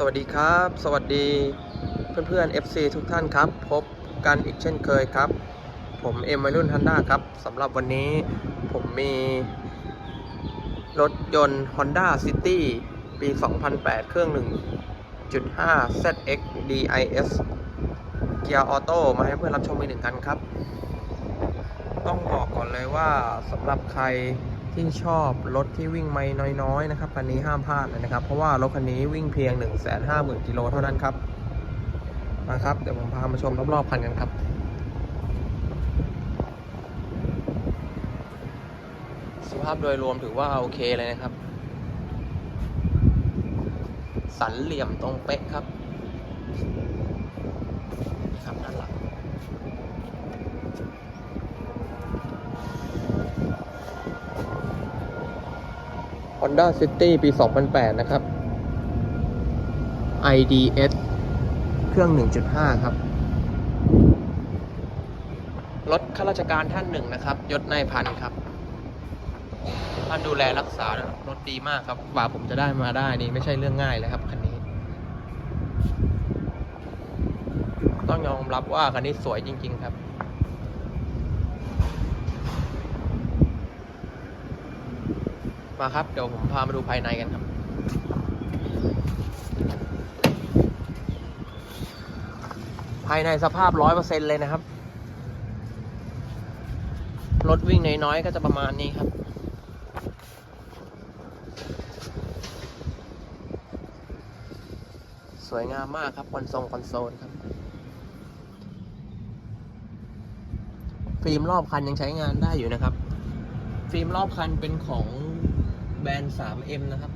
สวัสดีครับ สวัสดีเพื่อนๆ FC ทุกท่านครับ พบกันอีกเช่นเคยครับ ผมเอ็มวัยรุ่นฮันด้าครับสำหรับวันนี้ผมมีรถยนต์ Honda City ปี 2008 เครื่อง 1.5 ZX DIS เกียร์ออโต้มาให้เพื่อนรับชมอีกหนึ่งกันครับ ต้องบอกก่อนเลยว่าสำหรับใคร ที่ชอบรถที่วิ่งไม่น้อยๆนะครับคันนี้ห้ามพลาดเลยนะครับ เพราะว่ารถคันนี้วิ่งเพียง 1 5 0 0 0 0กิโลเท่านั้นครับมาครับเดี๋ยวผมพามาชมรอบๆคันกันครับสภาพโดยรวมถือว่าโอเคเลยนะครับ สันเหลี่ยมตรงเป๊ะครับ Honda City ปี 2008 นะครับ IDS เครื่อง 1.5 ครับ รถข้าราชการท่านหนึ่งนะครับ ยศนายพันครับ ท่านดูแลรักษารถดีมากครับกว่าผมจะได้มาได้นี่ไม่ใช่เรื่องง่ายเลยครับคันนี้ ต้องยอมรับว่าคันนี้สวยจริง ๆ ครับ มาครับ เดี๋ยวผมพามาดูภายในกันครับ ภายในสภาพร้อยเปอร์เซ็นเลยนะครับ รถวิ่งน้อยๆก็จะประมาณนี้ครับ สวยงามมากครับคอนโซลคอนโซลครับ ฟิล์มรอบคันยังใช้งานได้อยู่นะครับ ฟิล์มรอบคันเป็นของ แบรนด์ 3M นะครับ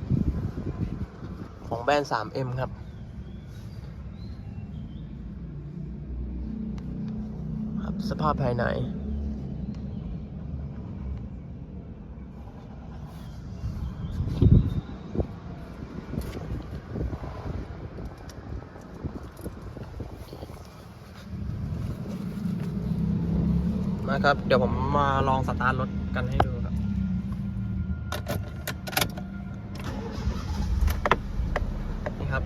ของแบรนด์ 3M ครับ ครับสภาพภายในมาครับ เดี๋ยวผมมาลองสตาร์ทรถกันให้ดูครับ นี่ครับ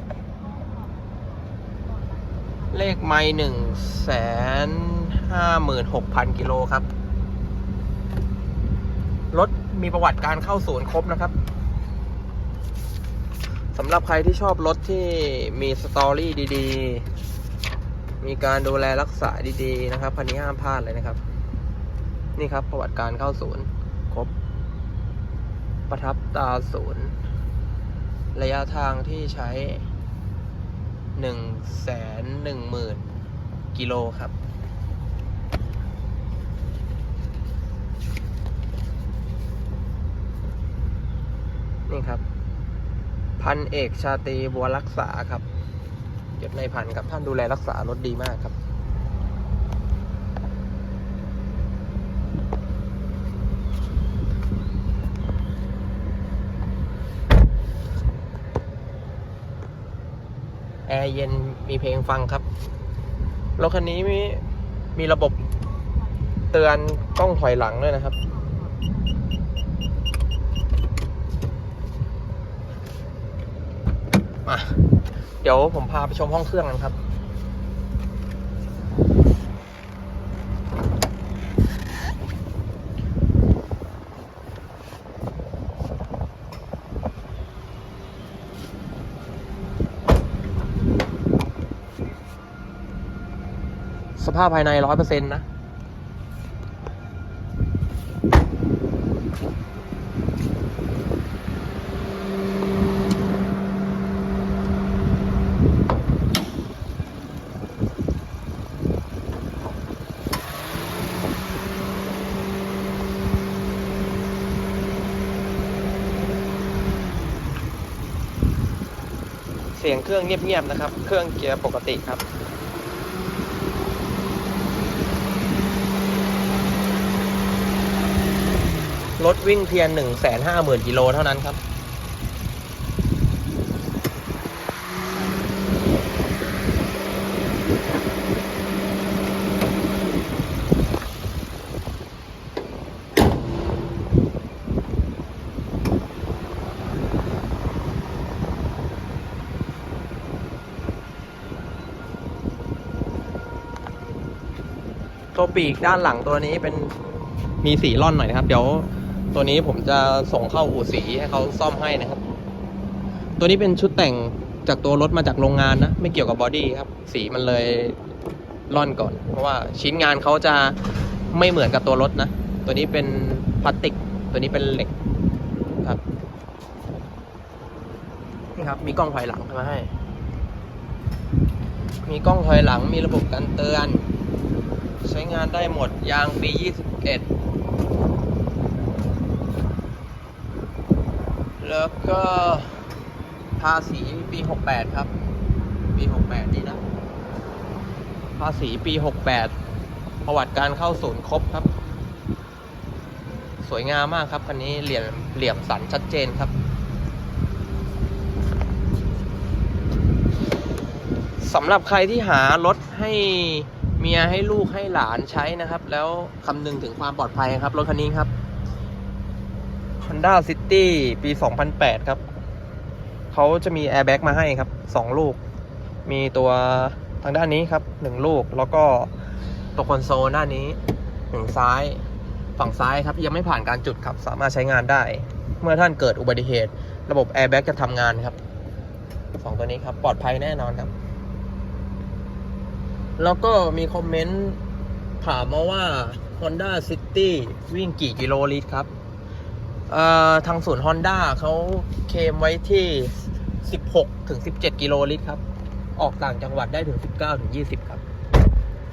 เล ขไม่หนึ่งแสนห้าหมื่นหกพันกิโลครับ รถมีประวัติการเข้าศูนย์ครบนะครับสำหรับใครที่ชอบรถที่มีสตอรี่ดีๆ มีการดูแลรักษาดีๆ นะครับคันนี้ห้ามพลาดเลยนะครับ นี่ครับประวัติการเข้าศูนย์ครบ ประทับตาศูนย์ ระยะทางที่ใช้ หนึ่งแสนหนึ่งหมื่นกิโลครับ นี่ครับ พันเอกชาตรีบัวรักษาครับยศในพันกับท่านดูแลรักษารถดีมากครับ แอร์เย็นมีเพลงฟังครับรถคันนี้มีมีระบบเตือนกล้องถอยหลังด้วยนะครับ มา เดี๋ยวผมพาไปชมห้องเครื่องกันครับ ภาพภายในร้อยเปอร์เซ็นต์นะ เสียงเครื่องเงียบๆนะครับ เครื่องเกียร์ปกติครับ รถวิ่งเพียง150,000กิโลเท่านั้นครับ ตัวปีกด้านหลังตัวนี้เป็นมีสีร่อนหน่อยนะครับ เดี๋ยว ตัวนี้ผมจะส่งเข้าอู่สีให้เขาซ่อมให้นะครับ ตัวนี้เป็นชุดแต่งจากตัวรถมาจากโรงงานนะ ไม่เกี่ยวกับบอดี้ครับ สีมันเลยร่อนก่อน เพราะว่าชิ้นงานเขาจะไม่เหมือนกับตัวรถนะ ตัวนี้เป็นพลาสติก ตัวนี้เป็นเหล็กครับนี่ครับ มีกล้องถอยหลังมาให้ มีกล้องถอยหลังมีระบบการเตือน ใช้งานได้หมดยางปี 21 แล้วก็ภาษีปี 68 ครับ ปี 68 นี่นะ ภาษีปี 68 ประวัติการเข้าศูนย์ครบครับ สวยงามมากครับ คันนี้เหลี่ยมเหลี่ยมสันชัดเจนครับสำหรับใครที่หารถให้เมียให้ลูกให้หลานใช้นะครับ แล้วคำนึงถึงความปลอดภัยครับรถคันนี้ครับ Honda City ปี 2008 ครับ เขาจะมีแอร์แบ็กมาให้ครับ 2 ลูก มีตัวทางด้านนี้ครับ 1 ลูก แล้วก็ตัวคอนโซลด้านนี้หนึ่งซ้าย ฝั่งซ้ายครับ ยังไม่ผ่านการจุดครับ สามารถใช้งานได้ เมื่อท่านเกิดอุบัติเหตุ ระบบแอร์แบ็กจะทำงานครับสองตัวนี้ครับ ปลอดภัยแน่นอนครับ แล้วก็มีคอมเมนต์ถามมาว่า Honda City วิ่งกี่กิโลลิตรครับ ทางศูนย์ Honda เขาเคมไว้ที่ 16 ถึง 17 กิโลลิตรครับ ออกต่างจังหวัดได้ถึง 19 ถึง 20 ครับ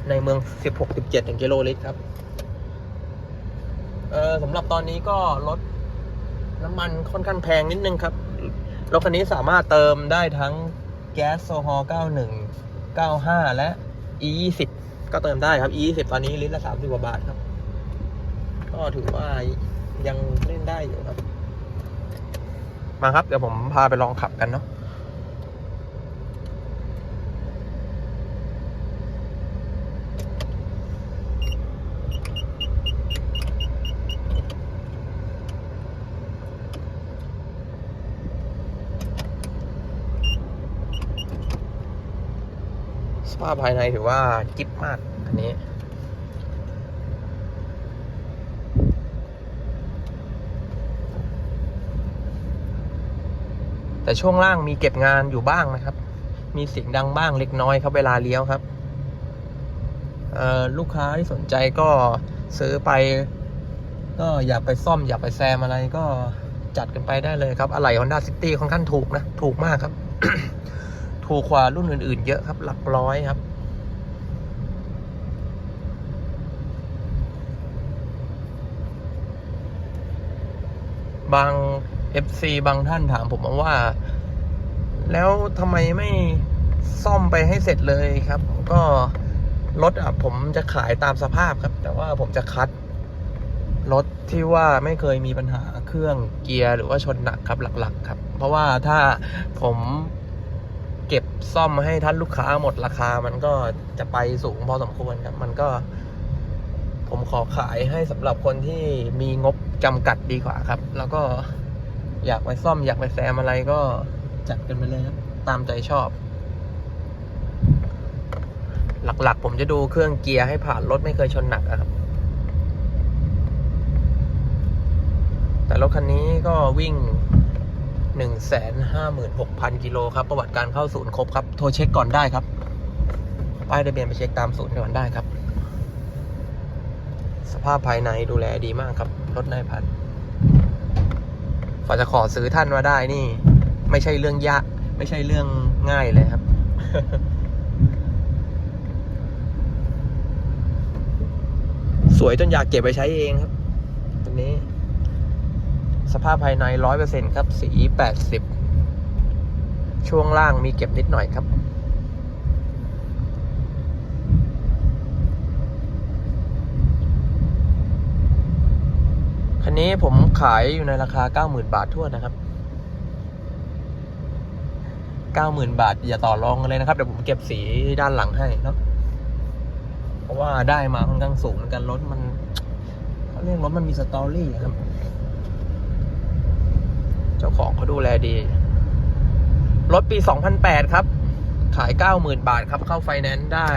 ในเมือง 16 17 ถึงกิโลลิตรครับเออสำหรับตอนนี้ก็ลดน้ำมันค่อนข้างแพงนิดนึงครับ รถคันนี้สามารถเติมได้ทั้งแก๊สโซฮอล์91 95 และ e 2 0 ก็เติมได้ครับ e 2 0 ตอนนี้ลิตรละ 30 กว่าบาทครับ ก็ถือว่า ยังเล่นได้อยู่ครับ มาครับ เดี๋ยวผมพาไปลองขับกันเนาะสภาพภายในถือว่าจิ๊บมากอันนี้ แต่ช่วงล่างมีเก็บงานอยู่บ้างนะครับ มีเสียงดังบ้างเล็กน้อยครับเวลาเลี้ยวครับเอ่อลูกค้าที่สนใจก็ซื้อไป ก็อยากไปซ่อมอยากไปแซมอะไรก็จัดกันไปได้เลยครับอะไหล่ Honda City ค่อนข้างถูกนะ ถูกมากครับ ถูกกว่ารุ่นอื่นๆ เยอะครับ หลักร้อยครับ บาง FC บางท่านถามผมมาว่า แล้วทำไมไม่ซ่อมไปให้เสร็จเลยครับ ก็รถอะผมจะขายตามสภาพครับ แต่ว่าผมจะคัดรถที่ว่าไม่เคยมีปัญหาเครื่องเกียร์หรือว่าชนหนักครับหลัก ๆ ครับ เพราะว่าถ้าผมเก็บซ่อมให้ท่านลูกค้าหมดราคา มันก็จะไปสูงพอสมควรครับ มันก็ ผมขอขายให้สำหรับคนที่มีงบจำกัดดีกว่าครับ แล้วก็ อยากไปซ่อมอยากไปแซมอะไรก็จัดกันไปเลยครับ ตามใจชอบ หลักๆ ผมจะดูเครื่องเกียร์ให้ผ่านรถไม่เคยชนหนักอะครับ แต่รถคันนี้ก็วิ่ง 156,000 กิโลครับ ประวัติการเข้าศูนย์ครบครับ โทรเช็คก่อนได้ครับ ป้ายทะเบียนไปเช็คตามศูนย์ก่อนได้ครับ สภาพภายในดูแลดีมากครับ รถนายพัน ฝาจะขอซื้อท่านมาได้นี่ ไม่ใช่เรื่องยาก ไม่ใช่เรื่องง่ายเลยครับ สวยจนอยากเก็บไปใช้เองครับตัวนี้ สภาพภายในร้อยเปอร์เซ็นครับ สีแปดสิบช่วงล่างมีเก็บนิดหน่อยครับ นนี้ผมขายอยู่ในราคา 90,000 บาททั่วนนะครับ 90,000 บาท อย่าต่อรองกันเลยนะครับ เดี๋ยวผมเก็บสีด้านหลังให้เนาะเพราะว่าได้มาค่อนข้างสูงเหมือนกันรถมันเขาเรียกรถมันมีสตอรี่ครับ เจ้าของเขาดูแลดี รถปี 2008 ครับ ขาย 90,000 บาทครับ เข้าไฟแนนซ์ได้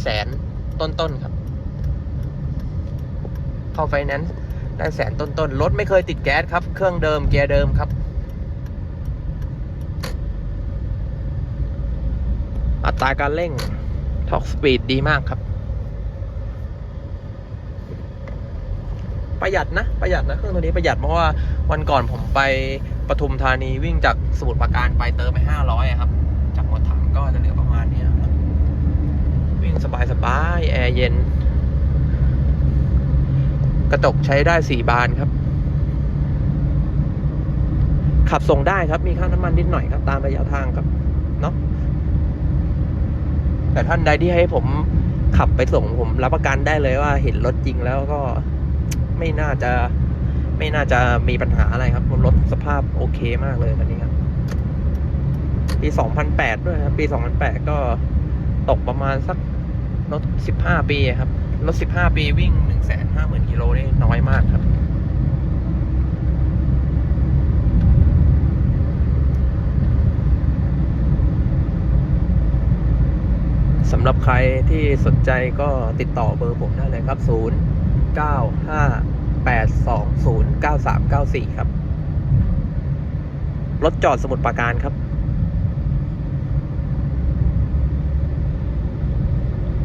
แสนต้นๆครับ เข้าไฟแนนซ์ ได้แสนต้นๆรถไม่เคยติดแก๊สครับ เครื่องเดิมเกียร์เดิมครับอัตราการเร่งท็อกสปีดดีมากครับ ประหยัดนะ ประหยัดนะ เครื่องตัวนี้ประหยัดเพราะว่าวันก่อนผมไปปทุมธานีวิ่งจากสมุทรปราการไปเติมไปห้าร้อยครับ จากหมดถังก็จะเหลือประมาณนี้ครับ วิ่งสบายสบายๆแอร์เย็น กระจกใช้ได้สี่บานครับ ขับส่งได้ครับมีค่าน้ำมันนิดหน่อยครับ ตามระยะทางครับเนาะแต่ท่านใดที่ให้ผมขับไปส่งผมรับประกันได้เลยว่าเห็นรถจริงแล้วก็ไม่น่าจะ ไม่น่าจะมีปัญหาอะไรครับรถสภาพโอเคมากเลยคันนี้ครับ ปี 2008 ด้วยครับ ปี 2008 ก็ตกประมาณสักรถ15 ปีครับ รถ 15 ปีวิ่ง 150,000กิโลนี่น้อยมากครับ สำหรับใครที่สนใจก็ติดต่อเบอร์ผมได้เลยครับ 0 9 5 8 2 0 9 3 9 4 ครับ รถจอดสมุดปราการครับ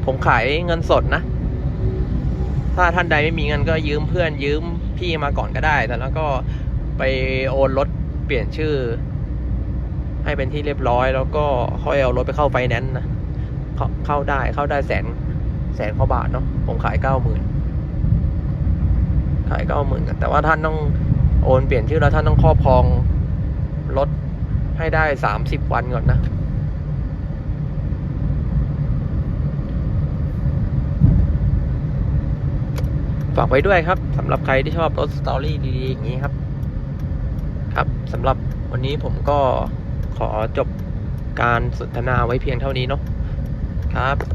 ผมขายเงินสดนะ ถ้าท่านใดไม่มีเงินก็ยืมเพื่อนยืมพี่มาก่อนก็ได้ แต่แล้วก็ไปโอนรถเปลี่ยนชื่อ ให้เป็นที่เรียบร้อย แล้วก็ค่อยเอารถไปเข้าไฟแนนซ์นะเข้าได้เข้าได้แสนแสนกว่าบาทเนาะผมขายเก้าหมื่นขายเก้าหมื่นแต่ว่าท่านต้องโอนเปลี่ยนชื่อแล้วท่านต้องครอบครองรถให้ได้สามสิบวันก่อนนะ ฝากไว้ด้วยครับสำหรับใครที่ชอบรถสตอรี่ดีๆอย่างนี้ครับ ครับสำหรับวันนี้ผมก็ขอจบการสนทนาไว้เพียงเท่านี้เนาะครับสวัสดีครับ